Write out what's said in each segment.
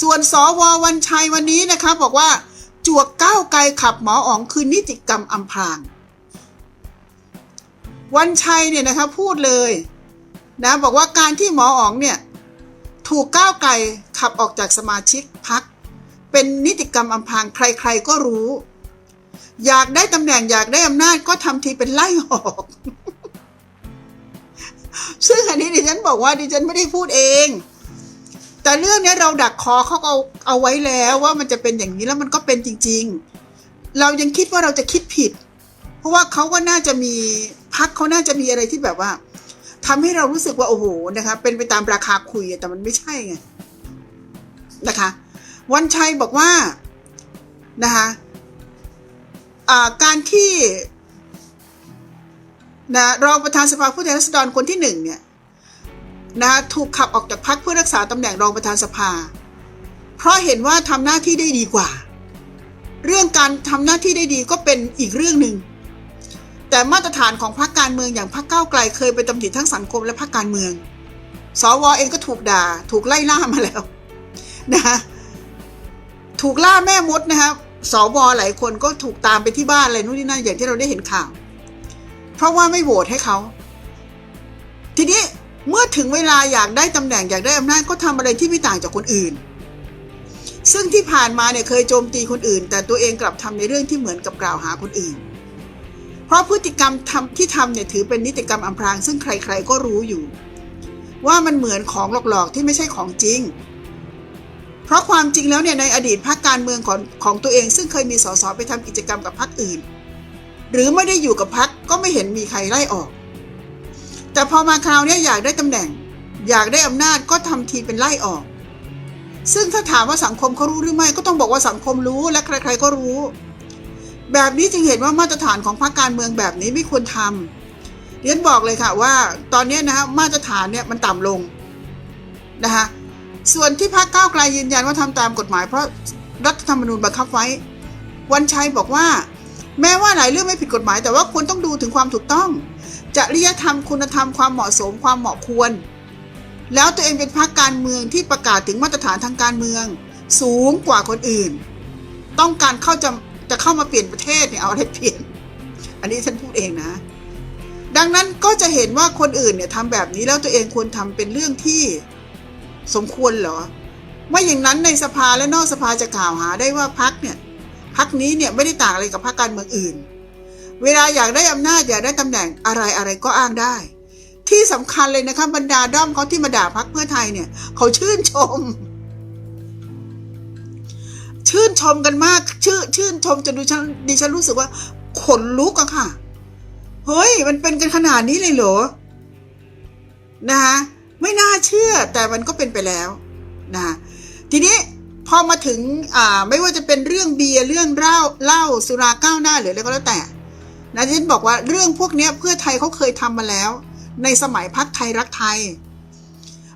ส่วนสววันชัยวันนี้นะคะบอกว่าจวกก้าวไกลขับหมออ๋องคือนิติกรรมอำพราง วันชัยเนี่ยนะคะพูดเลยนะบอกว่าการที่หมออ๋องเนี่ยถูกก้าวไกลขับออกจากสมาชิกพักเป็นนิติกรรมอำพรางใครๆก็รู้ อยากได้ตำแหน่งอยากได้อำนาจก็ทำทีเป็นไล่ออก ซึ่งอันนี้ดิฉันบอกว่าดิฉันไม่ได้พูดเอง แต่เรื่องนี้เราดักคอเขาเอาเอาไว้แล้วว่ามันจะเป็นอย่างนี้แล้วมันก็เป็นจริง ๆ เรายังคิดว่าเราจะคิดผิด เพราะว่าเขาก็น่าจะมีพักเขาน่าจะมีอะไรที่แบบว่าทำให้เรารู้สึกว่าโอ้โหนะคะ เป็นไปตามราคาคุยแต่มันไม่ใช่ไงนะคะ วันชัยบอกว่านะคะการที่นะรองประธานสภาผู้แทนราษฎรคนที่หนึ่งเนี่ย นะถูกขับออกจากพรรคเพื่อรักษาตำแหน่งรองประธานสภา เพราะเห็นว่าทำหน้าที่ได้ดีกว่า เรื่องการทำหน้าที่ได้ดีก็เป็นอีกเรื่องหนึ่ง แต่มาตรฐานของพรรคการเมืองอย่างพรรคก้าวไกลเคยไปตำหนิทั้งสังคมและพรรคการเมือง สวเองก็ถูกด่า ถูกไล่ล่ามาแล้วนะคะถูกล่าแม่มดนะครับสวหลายคนก็ถูกตามไปที่บ้านอะไรนู่นนี่นั่นอย่างที่เราได้เห็นข่าว เพราะว่าไม่โหวตให้เขา ทีนี้ เมื่อถึงเวลาอยากได้ตำแหน่งอยากได้อำนาจก็ทำอะไรที่ไม่ต่างจากคนอื่น ซึ่งที่ผ่านมาเนี่ยเคยโจมตีคนอื่น แต่ตัวเองกลับทำในเรื่องที่เหมือนกับกล่าวหาคนอื่น เพราะพฤติกรรมทำที่ทำเนี่ยถือเป็นนิติกรรมอำพรางซึ่งใครๆก็รู้อยู่ ว่ามันเหมือนของหลอกๆที่ไม่ใช่ของจริง เพราะความจริงแล้วเนี่ยในอดีตพรรคการเมืองของของตัวเอง ซึ่งเคยมีสสไปทำกิจกรรมกับพรรคอื่น หรือไม่ได้อยู่กับพรรคก็ไม่เห็นมีใครไล่ออก แต่พอมาคราวนี้อยากได้ตำแหน่ง อยากได้อำนาจก็ทำทีเป็นไล่ออก ซึ่งถ้าถามว่าสังคมเขารู้หรือไม่ก็ต้องบอกว่าสังคมรู้และใคร ๆ ก็รู้ แบบนี้จึงเห็นว่ามาตรฐานของพรรคการเมืองแบบนี้ไม่ควรทำเรียนบอกเลยค่ะว่า ตอนนี้นะฮะมาตรฐานเนี่ยมันต่ำลงนะคะส่วนที่พรรคก้าวไกลยืนยันว่าทำตามกฎหมายเพราะรัฐธรรมนูญบังคับไว้ วันชัยบอกว่า แม้ว่าหลายเรื่องไม่ผิดกฎหมาย แต่ว่าควรต้องดูถึงความถูกต้อง จริยธรรมคุณธรรมความเหมาะสมความเหมาะควร แล้วตัวเองเป็นพรรคการเมืองที่ประกาศถึงมาตรฐานทางการเมือง สูงกว่าคนอื่น ต้องการเข้าจะจะเข้ามาเปลี่ยนประเทศเนี่ยเอาอะไรเปลี่ยน อันนี้ฉันพูดเองนะ ดังนั้นก็จะเห็นว่าคนอื่นเนี่ยทำแบบนี้แล้วตัวเองควรทำเป็นเรื่องที่สมควรเหรอไม่อย่างนั้นในสภาและนอกสภาจะกล่าวหาได้ว่าพักเนี่ยพักนี้เนี่ยไม่ได้ต่างอะไรกับพรรคการเมืองอื่น เวลาอยากได้อำนาจอยากได้ตำแหน่งอะไรอะไรก็อ้างได้ ที่สำคัญเลยนะคะบรรดาด้อมเขาที่มาด่าพักเพื่อไทยเนี่ยเขาชื่นชม ชื่นชมกันมาก ชื่นชื่นชมจนดิฉันดิฉันรู้สึกว่าขนลุกอะค่ะ เฮ้ย มันเป็นกันขนาดนี้เลยเหรอนะคะไม่น่าเชื่อแต่มันก็เป็นไปแล้วนะทีนี้พอมาถึงไม่ว่าจะเป็นเรื่องเบียร์เรื่องเหล้าเหล้าสุราก้าวหน้าหรืออะไรก็แล้วแต่ นะที่ฉันบอกว่าเรื่องพวกนี้เพื่อไทยเขาเคยทำมาแล้ว ในสมัยพักไทยรักไทย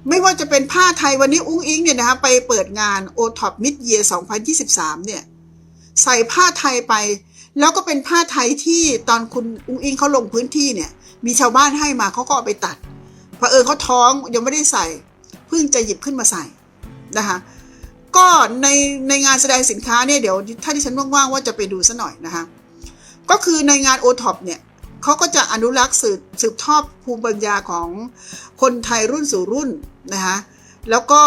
ไม่ว่าจะเป็นผ้าไทยวันนี้อุ้งอิงเนี่ยนะคะไปเปิดงาน o t o p Mid Year 2023 เนี่ย ใส่ผ้าไทยไป แล้วก็เป็นผ้าไทยที่ตอนคุณอุ้งอิงเขาลงพื้นที่เนี่ย มีชาวบ้านให้มาเขาก็เอาไปตัดเผอิญเขาท้องยังไม่ได้ใส่เพิ่งจะหยิบขึ้นมาใส่นะคะก็ในในงานแสดงสินค้าเนี่ยเดี๋ยวถ้าที่ฉันว่างๆว่าจะไปดูซะหน่อยนะคะ ก็คือในงาน o t o p เนี่ยเขาก็จะอนุรักษ์สืบสืบทอดภูมิปัญญาของคนไทยรุ่นสู่รุ่นนะคะแล้วก็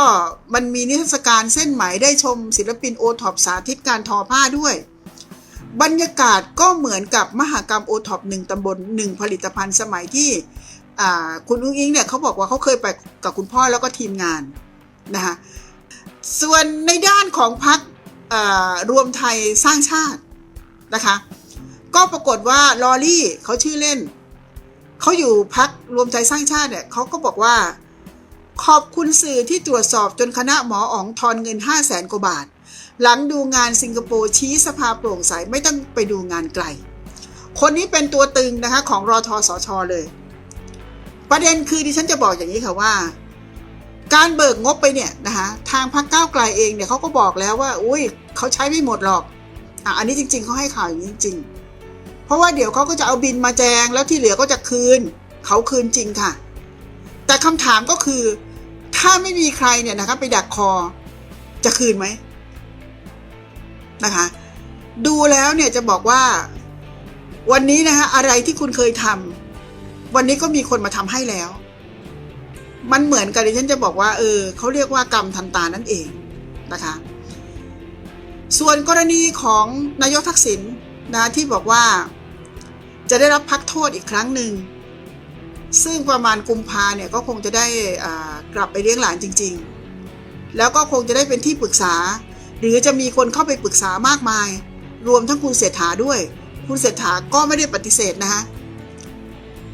มันมีนิทรรศการเส้นไหมได้ชมศิลปินโอท็อปสาธิตการทอผ้าด้วย บรรยากาศก็เหมือนกับมหากรรมโอท็อปหนึ่งตำบลหนึ่งผลิตภัณฑ์สมัยที่คุณอุ้งอิงเนี่ยเขาบอกว่าเขาเคยไปกับคุณพ่อแล้วก็ทีมงานนะคะส่วนในด้านของพรรครวมไทยสร้างชาตินะคะ ก็ปรากฏว่าลอรี่เขาชื่อเล่น เขาอยู่พักรวมใจสร้างชาติเนี่ยเขาก็บอกว่า ขอบคุณสื่อที่ตรวจสอบจนคณะหมออ๋องทอนเงิน 5 0 0แสนกว่าบาท หลังดูงานสิงคโปร์ชี้สภาโปร่งใสไม่ต้องไปดูงานไกล คนนี้เป็นตัวตึงนะคะของรอทอสอชอเลย ประเด็นคือดิฉันจะบอกอย่างนี้ค่ะว่าการเบิกงบไปเนี่ยนะคะทางพรรคก้าวไกลเองเนี่ยเขาก็บอกแล้วว่า อุ้ยเขาใช้ไม่หมดหรอกอะอันนี้จริง ๆเขาให้ข่าวอย่างนี้จริง เพราะว่าเดี๋ยวเขาก็จะเอาบินมาแจงแล้วที่เหลือก็จะคืน เขาคืนจริงค่ะ แต่คำถามก็คือ ถ้าไม่มีใครเนี่ยนะคะไปดักคอ จะคืนไหมนะคะ ดูแล้วเนี่ยจะบอกว่า วันนี้นะคะอะไรที่คุณเคยทำวันนี้ก็มีคนมาทำให้แล้ว มันเหมือนกันดิฉันจะบอกว่า เออเขาเรียกว่ากรรมทันตานั่นเองนะคะ ส่วนกรณีของนายกทักษิณนะที่บอกว่า จะได้รับพักโทษอีกครั้งหนึ่ง ซึ่งประมาณกุมภาเนี่ยก็คงจะได้อ่ากลับไปเลี้ยงหลานจริง ๆ แล้วก็คงจะได้เป็นที่ปรึกษา หรือจะมีคนเข้าไปปรึกษามากมาย รวมทั้งคุณเศรษฐาด้วย คุณเศรษฐาก็ไม่ได้ปฏิเสธนะคะ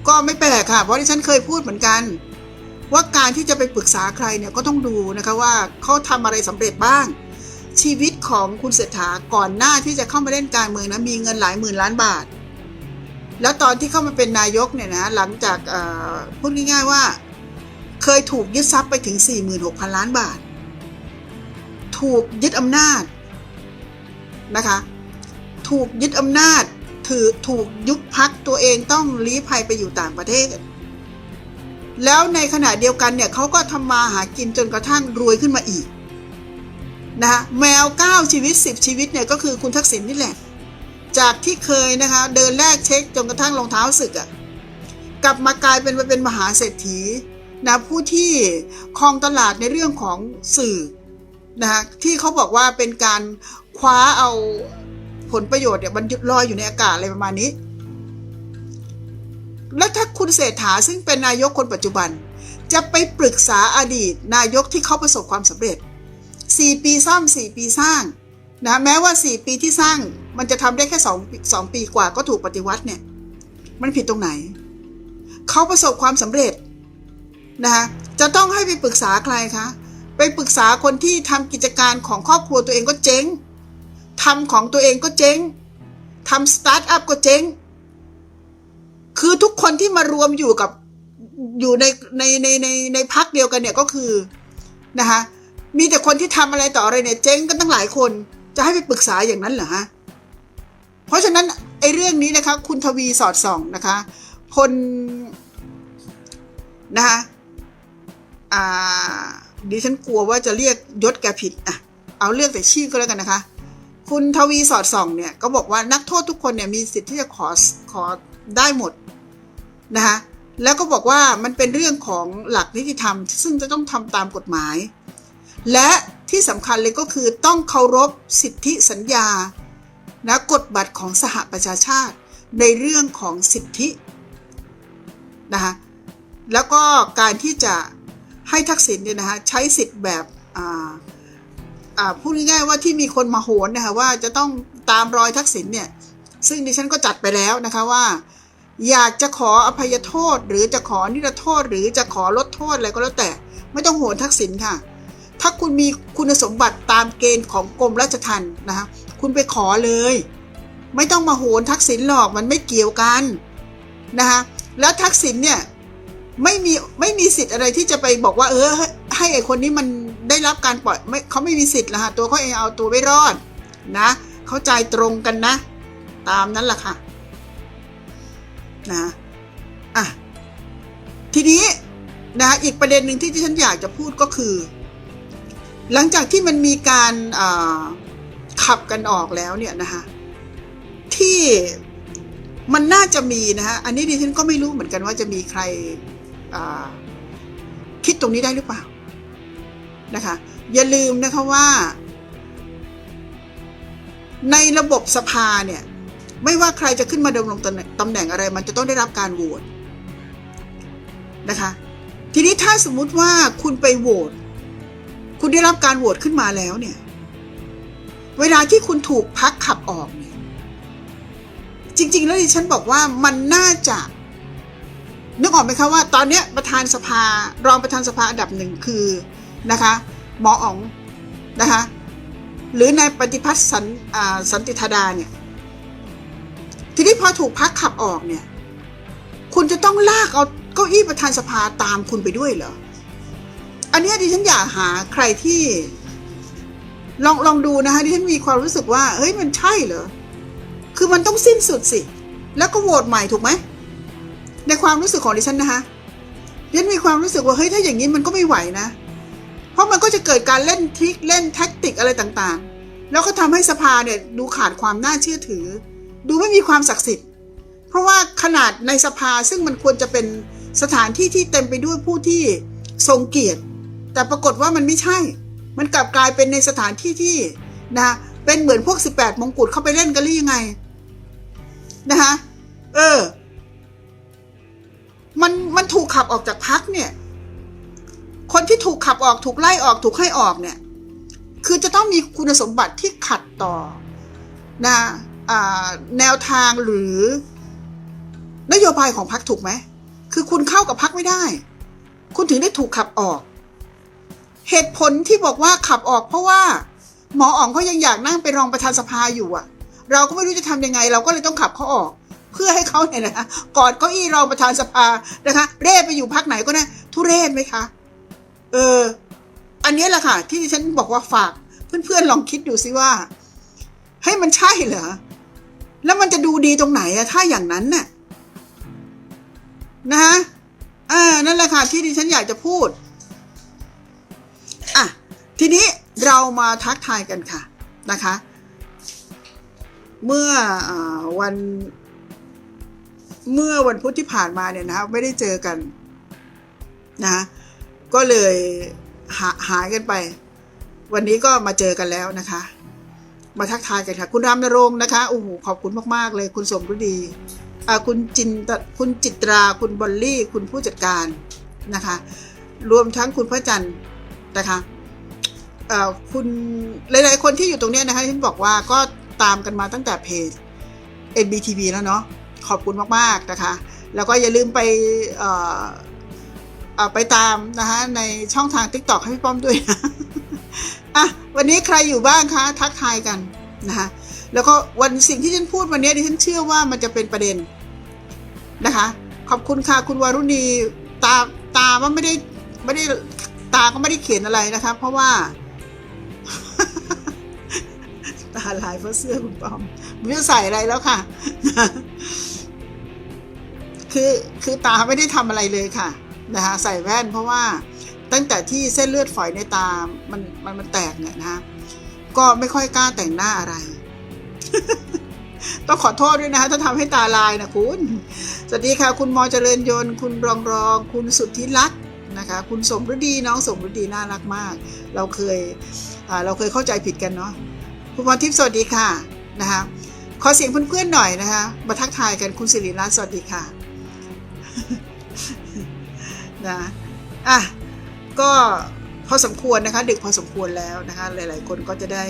ก็ไม่แปลกค่ะ เพราะที่ฉันเคยพูดเหมือนกัน ว่าการที่จะไปปรึกษาใครเนี่ยก็ต้องดูนะคะว่าเขาทำอะไรสำเร็จบ้าง ชีวิตของคุณเศรษฐาก่อนหน้าที่จะเข้ามาเล่นการเมืองนะมีเงินหลายหมื่นล้านบาท แล้วตอนที่เข้ามาเป็นนายกเนี่ยนะหลังจากพูดง่ายๆว่า เคยถูกยึดทรัพย์ไปถึง 46,000 ล้านบาท ถูกยึดอำนาจนะคะ ถูกยึดอำนาจถือถูกยุบพักตัวเองต้องลี้ภัยไปอยู่ต่างประเทศ แล้วในขณะเดียวกันเนี่ยเขาก็ทำมาหากินจนกระทั่งรวยขึ้นมาอีกนะคะแมว 9 ชีวิต 10 ชีวิตเนี่ยก็คือคุณทักษิณนี่แหละ จากที่เคยนะคะ เดินแลกเช็คจนกระทั่งรองเท้าสึกอะ่ะกลับมากลายเป็นมาเป็นมหาเศรษฐีนะผู้ที่ครองตลาดในเรื่องของสื่อนะคะที่เขาบอกว่าเป็นการคว้าเอาผลประโยชน์เนี่ยมันลอยอยู่ในอากาศอะไรประมาณนี้ แล้วถ้าคุณเศรษฐาซึ่งเป็นนายกคนปัจจุบัน จะไปปรึกษาอดีต นายกที่เขาประสบความสำเร็จ 4 ปีซ่อม4ปีสร้าง นะแม้ว่า 4 ปีที่สร้างมันจะทำได้แค่2 2ปีกว่าก็ถูกปฏิวัติเนี่ย มันผิดตรงไหน เขาประสบความสำเร็จนะคะจะต้องให้ไปปรึกษาใครคะไปปรึกษาคนที่ทำกิจการของครอบครัวตัวเองก็เจ๊งทำของตัวเองก็เจ๊งทำสตาร์ทอัพก็เจ๊ง คือทุกคนที่มารวมอยู่กับอยู่ในในในในในพักเดียวกันเนี่ยก็คือนะคะมีแต่คนที่ทำอะไรต่ออะไรเนี่ยเจ๊งกันตั้งหลายคน จะให้ไปปรึกษาอย่างนั้นเหรอฮะเพราะฉะนั้นไอ้เรื่องนี้นะคะ คุณทวีสอดส่องนะคะพลนะคะอ่าดิฉันกลัวว่าจะเรียกยศแกผิดอะเอาเรียกแต่ชื่อก็แล้วกันนะคะ คุณทวีสอดส่องเนี่ยก็บอกว่านักโทษทุกคนเนี่ยมีสิทธิ์ที่จะขอขอได้หมดนะคะแล้วก็บอกว่ามันเป็นเรื่องของหลักนิติธรรม ซึ่งจะต้องทำตามกฎหมาย และที่สำคัญเลยก็คือต้องเคารพสิทธิสัญญานะกฎบัตรของสหประชาชาติในเรื่องของสิทธินะคะแล้วก็การที่จะให้ทักษิณเนี่ยนะคะใช้สิทธิ์แบบพูดง่ายๆว่าที่มีคนมาโหนนะคะว่าจะต้องตามรอยทักษิณเนี่ยซึ่งดิฉันก็จัดไปแล้วนะคะว่า อยากจะขออภัยโทษ หรือจะขอนิรโทษ หรือจะขอลดโทษอะไรก็แล้วแต่ ไม่ต้องโหนทักษิณค่ะ ถ้าคุณมีคุณสมบัติตามเกณฑ์ของกรมราชทัณฑ์นะคะคุณไปขอเลย ไม่ต้องมาโหนทักษิณหรอกมันไม่เกี่ยวกันนะคะแล้วทักษิณเนี่ยไม่มีไม่มีสิทธิ์อะไรที่จะไปบอกว่า เออ ให้ให้ไอคนนี้มันได้รับการปล่อยไม่เขาไม่มีสิทธิ์ละฮะตัวเขาเองเอาตัวไม่รอดนะ เข้าใจตรงกันนะ ตามนั้นแหละค่ะนะอะทีนี้นะอีกประเด็นหนึ่งที่ที่ฉันอยากจะพูดก็คือ หลังจากที่มันมีการขับกันออกแล้วเนี่ยนะคะที่มันน่าจะมีนะฮะอันนี้ดิฉันก็ไม่รู้เหมือนกันว่าจะมีใครคิดตรงนี้ได้หรือเปล่านะคะอย่าลืมนะคะว่า ในระบบสภาเนี่ยไม่ว่าใครจะขึ้นมาดำรงตำแหน่งอะไร มันจะต้องได้รับการโหวตนะคะ ทีนี้ถ้าสมมุติว่าคุณไปโหวต คุณได้รับการโหวตขึ้นมาแล้วเนี่ย เวลาที่คุณถูกพักขับออกเนี่ยจริง ๆ แล้วดิฉันบอกว่ามันน่าจะนึกออกไหมคะว่า ตอนนี้ประธานสภารองประธานสภาอันดับหนึ่งคือนะคะหมออ๋องนะคะหรือนายปฏิพัฒน์สันสันติธาดาเนี่ยทีนี้พอถูกพักขับออกเนี่ย คุณจะต้องลากเอาเก้าอี้ประธานสภาตามคุณไปด้วยเหรอ อันนี้ดิฉันอยากหาใครที่ ลองลองดูนะคะดิฉันมีความรู้สึกว่าเฮ้ยมันใช่เหรอคือมันต้องสิ้นสุดสิ แล้วก็โหวตใหม่ถูกไหมในความรู้สึกของดิฉันนะคะดิฉันมีความรู้สึกว่าเฮ้ยถ้าอย่างนี้มันก็ไม่ไหวนะ เพราะมันก็จะเกิดการเล่นทริคเล่นแท็กติกอะไรต่างๆ แล้วก็ทำให้สภาเนี่ยดูขาดความน่าเชื่อถือ ดูไม่มีความศักดิ์สิทธิ์ เพราะว่าขนาดในสภาซึ่งมันควรจะเป็นสถานที่ที่เต็มไปด้วยผู้ที่ทรงเกียรติ แต่ปรากฏว่ามันไม่ใช่ มันกลับกลายเป็นในสถานที่ที่นะเป็นเหมือนพวก 18 มงกุฎเข้าไปเล่นกันหรือยังไงนะคะเออ มันมันถูกขับออกจากพักเนี่ย คนที่ถูกขับออกถูกไล่ออกถูกให้ออกเนี่ย คือจะต้องมีคุณสมบัติที่ขัดต่อนะแนวทางหรือนโยบายของพรรคถูกไหม คือคุณเข้ากับพรรคไม่ได้ คุณถึงได้ถูกขับออก เหตุผลที่บอกว่าขับออกเพราะว่า หมออ๋องเขายังอยากนั่งเป็นรองประธานสภาอยู่อะเราก็ไม่รู้จะทำยังไง เราก็เลยต้องขับเขาออก เพื่อให้เขาเนี่ยนะกอดเก้าอี้รองประธานสภานะคะเร่ไปอยู่พักไหนก็ได้ทุเรศไหมคะเออ อันนี้แหละค่ะ ที่ฉันบอกว่าฝากเพื่อนๆลองคิดดูสิว่าให้มันใช่เหรอแล้วมันจะดูดีตรงไหนอะถ้าอย่างนั้นน่ะนะฮะอ่านั่นแหละค่ะที่ดิฉันอยากจะพูด ทีนี้เรามาทักทายกันค่ะนะคะ เมื่ออวัน เมื่อวันพุธที่ผ่านมาเนี่ยนะคะไม่ได้เจอกันนะก็เลยหาหายกันไป วันนี้ก็มาเจอกันแล้วนะคะ มาทักทายกันค่ะ คุณรามนรงค์นะคะโอ้โหขอบคุณมากๆเลย คุณสมฤดีคุณจินคุณจิตราคุณบอลลี่ คุณผู้จัดการนะคะ รวมทั้งคุณพระจันทร์นะคะ คุณหลายๆคนที่อยู่ตรงนี้นะคะที่บอกว่าก็ตามกันมาตั้งแต่เพจ NBTV แล้วเนาะขอบคุณมากๆนะคะ แล้วก็อย่าลืมไปไปตามนะคะในช่องทาง TikTok ให้พี่ป้อมด้วยนะอะวันนี้ใครอยู่บ้างคะทักทายกันนะคะแล้วก็วันสิ่งที่ฉันพูดวันนี้ดิฉันเชื่อว่ามันจะเป็นประเด็นนะคะ ขอบคุณค่ะคุณวารุณีตาตาว่าไม่ได้ไม่ได้ตาก็ไม่ได้เขียนอะไรนะคะ เพราะว่า ตาลายเพราะเสื้อคุณปอมไม่รู้ใส่อะไรแล้วค่ะ คือคือตาไม่ได้ทำอะไรเลยค่ะนะคะใส่แว่นเพราะว่าตั้งแต่ที่เส้นเลือดฝอยในตา มันมันมันแตกเนี่ยนะคะก็ไม่ค่อยกล้าแต่งหน้าอะไร ต้องขอโทษด้วยนะคะถ้าทำให้ตาลายนะคุณ สวัสดีค่ะ คุณมอเจริญยนต์ คุณรองรอง คุณสุทธิรัตน์นะคะ คุณสมฤดีน้องสมฤดีน่ารักมาก เราเคยเราเคยเข้าใจผิดกันเนาะ คุณพรทิพย์สวัสดีค่ะนะคะ ขอเสียงเพื่อนๆหน่อยนะคะมาทักทายกันคุณสิริรัตน์สวัสดีค่ะนะอะก็พอสมควรนะคะ ดึกพอสมควรแล้วนะคะ หลายๆ คนก็จะได้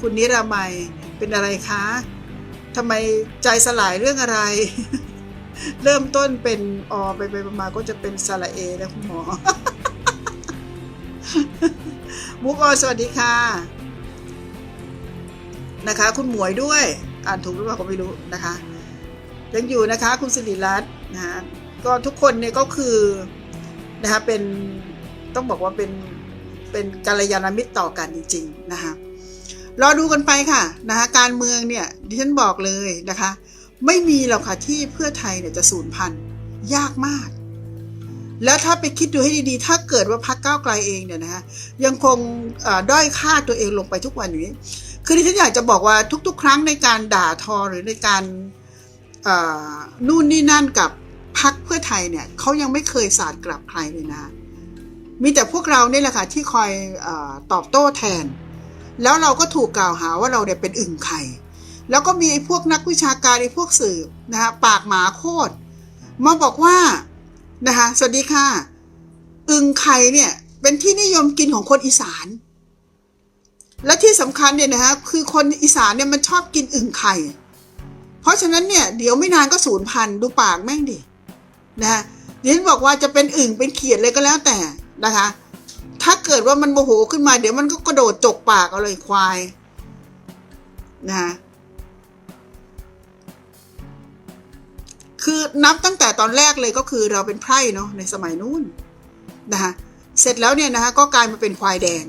คุณนิรามัยเป็นอะไรคะทำไมใจสลายเรื่องอะไร เริ่มต้นเป็นอไปไปมาก็จะเป็นสระเอแล้วคุณหมอมุกออสวัสดีค่ะ นะคะ คุณหมวยด้วย อ่านถูกหรือเปล่าก็ไม่รู้นะคะ ยังอยู่นะคะคุณสิริรัตน์นะคะก็ทุกคนเนี่ยก็คือนะคะเป็นต้องบอกว่าเป็นเป็นกัลยาณมิตรต่อกันจริงๆนะคะรอดูกันไปค่ะนะคะการเมืองเนี่ยดิฉันบอกเลยนะคะ ไม่มีหรอกค่ะที่เพื่อไทยเนี่ยจะสูญพันธุ์ยากมาก แล้วถ้าไปคิดดูให้ดีๆ ถ้าเกิดว่าพรรคก้าวไกลเองเนี่ยนะคะยังคงอ่อด้อยค่าตัวเองลงไปทุกวันนี้ คือดิฉันอยากจะบอกว่าทุก ๆ ครั้งในการด่าทอหรือในการนู่นนี่นั่นกับพรรคเพื่อไทยเนี่ยเขายังไม่เคยสาดกลับใครเลยนะ มีแต่พวกเราเนี่ยแหละค่ะที่คอยออตอบโต้แทน แล้วเราก็ถูกกล่าวหาว่าเราเนี่ยเป็นอึ่งไข่แล้วก็มีไอ้พวกนักวิชาการไอ้พวกสื่อนะคะปากหมาโคตรมาบอกว่านะคะสวัสดีค่ะ อึ่งไข่เนี่ยเป็นที่นิยมกินของคนอีสาน และที่สำคัญเนี่ยนะคะคือคนอีสานเนี่ยมันชอบกินอึ่งไข่ เพราะฉะนั้นเนี่ยเดี๋ยวไม่นานก็สูญพันธุ์ดูปากแม่งดินะคะเดี๋ยวฉันบอกว่าจะเป็นอึ่งเป็นเขียดเลยก็แล้วแต่นะคะ ถ้าเกิดว่ามันโมโหขึ้นมา เดี๋ยวมันก็กระโดดจกปากเอาเลยควายนะคะคือนับตั้งแต่ตอนแรกเลยก็คือเราเป็นไพร่เนาะในสมัยนู้นนะคะเสร็จแล้วเนี่ยนะคะก็กลายมาเป็นควายแดง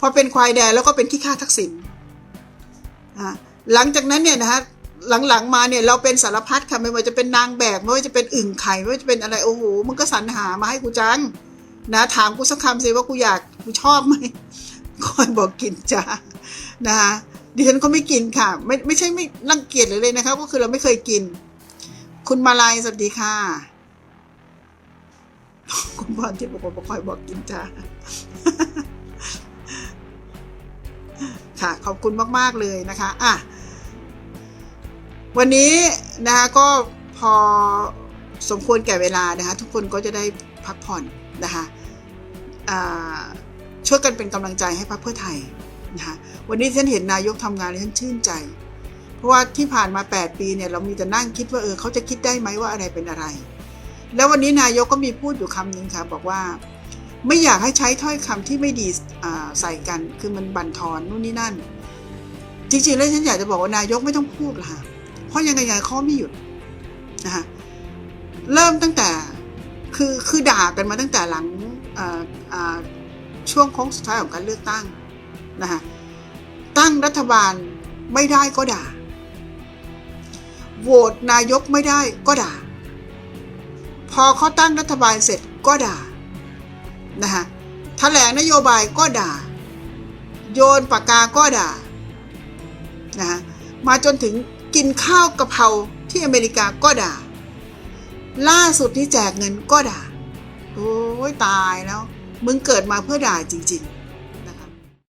พอเป็นควายแดงแล้วก็เป็นขี้ข้าทักษิณหลังจากนั้นเนี่ยนะคะหลังๆมาเนี่ยเราเป็นสารพัดค่ะไม่ว่าจะเป็นนางแบบไม่ว่าจะเป็นอึ่งไข่ไม่ว่าจะเป็นอะไรโอ้โหมันก็สรรหามาให้กูจัง นะถามกูสักคำสิว่ากูอยากกูชอบไหมคอยบอกกินจ้านะคะดิฉันก็ไม่กินค่ะ ไม่ไม่ใช่ไม่รังเกียจเลยเลยนะคะ ก็คือเราไม่เคยกิน คุณมาลายสวัสดีค่ะ คุณพรที่บอกว่าคอยบอกกินจ้า ค่ะขอบคุณมากๆเลยนะคะอะวันนี้นะคะก็พอสมควรแก่เวลานะคะ ทุกคนก็จะได้พักผ่อนนะคะช่วยกันเป็นกำลังใจให้พรรคเพื่อไทยนะคะวันนี้ฉันเห็นนายกทำงานฉันชื่นใจ เพราะว่าที่ผ่านมา 8 ปีเนี่ยเรามีแต่นั่งคิดว่าเออเขาจะคิดได้ไหมว่าอะไรเป็นอะไร แล้ววันนี้นายกก็มีพูดอยู่คำหนึ่งค่ะบอกว่า ไม่อยากให้ใช้ถ้อยคำที่ไม่ดีใส่กัน คือมันบั่นทอนนู่นนี่นั่น จริงๆแล้วฉันอยากจะบอกว่านายกไม่ต้องพูดละค่ะเพราะยังไงยังไงเขาไม่หยุดนะคะเริ่มตั้งแต่คือคือด่ากันมาตั้งแต่หลังช่วงโค้งสุดท้ายของการเลือกตั้งนะคะตั้งรัฐบาลไม่ได้ก็ด่าโหวตนายกไม่ได้ก็ด่า พอเขาตั้งรัฐบาลเสร็จก็ด่า นะคะแถลงนโยบายก็ด่า โยนปากกาก็ด่านะคะมาจนถึงกินข้าวกะเพราที่อเมริกาก็ด่า ล่าสุดที่แจกเงินก็ด่า โอ้ยตายแล้ว มึงเกิดมาเพื่อด่าจริง ๆ